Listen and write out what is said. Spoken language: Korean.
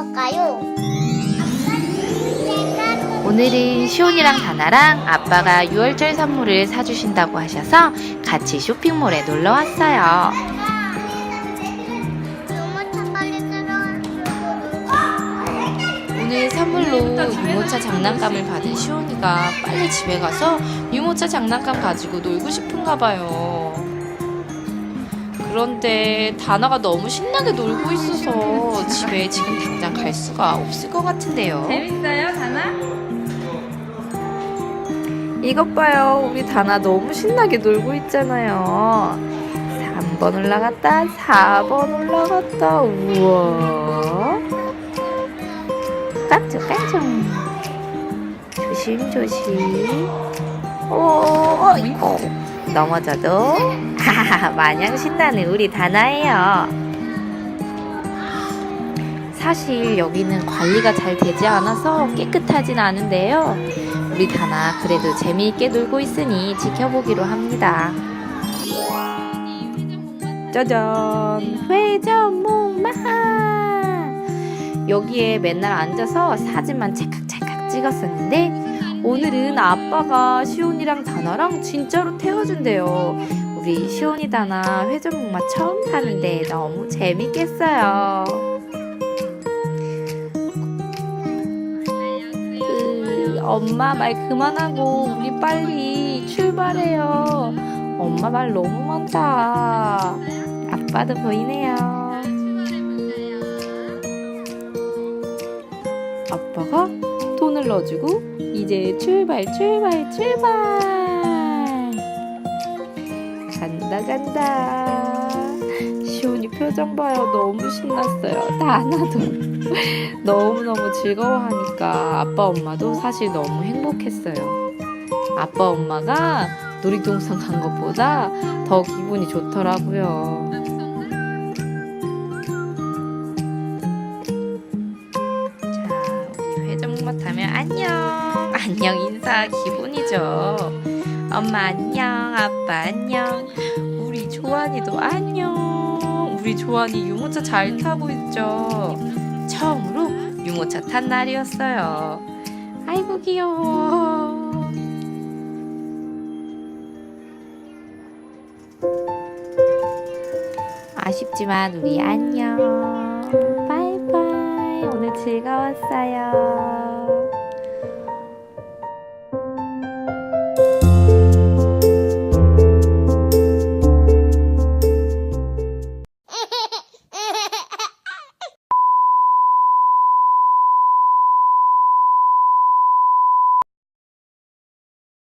먹을까요? 오늘은 시온이랑 다나랑 아빠가 6월절 선물을 사주신다고 하셔서 같이 쇼핑몰에 놀러 왔어요. 오늘 선물로 유모차 장난감을 받은 시온이가 빨리 집에 가서 유모차 장난감 가지고 놀고 싶은가 봐요. 그런데 다나가 너무 신나게 놀고 있어서 집에 지금 당장 갈 수가 없을 것 같은데요. 재밌어요, 다나? 이것 봐요. 우리 다나 너무 신나게 놀고 있잖아요. 3번 올라갔다, 4번 올라갔다. 우와. 깜짝깜짝. 조심조심. 넘어져도 마냥 신나는 우리 다나예요. 사실 여기는 관리가 잘 되지 않아서 깨끗하진 않은데요. 우리 다나 그래도 재미있게 놀고 있으니 지켜보기로 합니다. 짜잔! 회전목마! 여기에 맨날 앉아서 사진만 찰칵찰칵 찍었었는데 오늘은 아빠가 시온이랑 다나랑 진짜로 태워준대요. 우리 시온이 다나 회전목마 처음 타는데 너무 재밌겠어요. 으, 엄마 말 그만하고 우리 빨리 출발해요. 엄마 말 너무 많다. 아빠도 보이네요. 아빠가 돈을 넣어주고 이제 출발 출발 출발. 간다 간다. 시온이 표정 봐요. 너무 신났어요. 다나도 너무너무 즐거워하니까 아빠 엄마도 사실 너무 행복했어요. 아빠 엄마가 놀이동산 간 것보다 더 기분이 좋더라고요. 안녕 인사 기분이죠. 엄마 안녕, 아빠 안녕, 우리 조한이도 안녕. 우리 조한이 유모차 잘 타고 있죠. 처음으로 유모차 탄 날이었어요. 아이고 귀여워. 아쉽지만 우리 안녕. 바이바이. 오늘 즐거웠어요.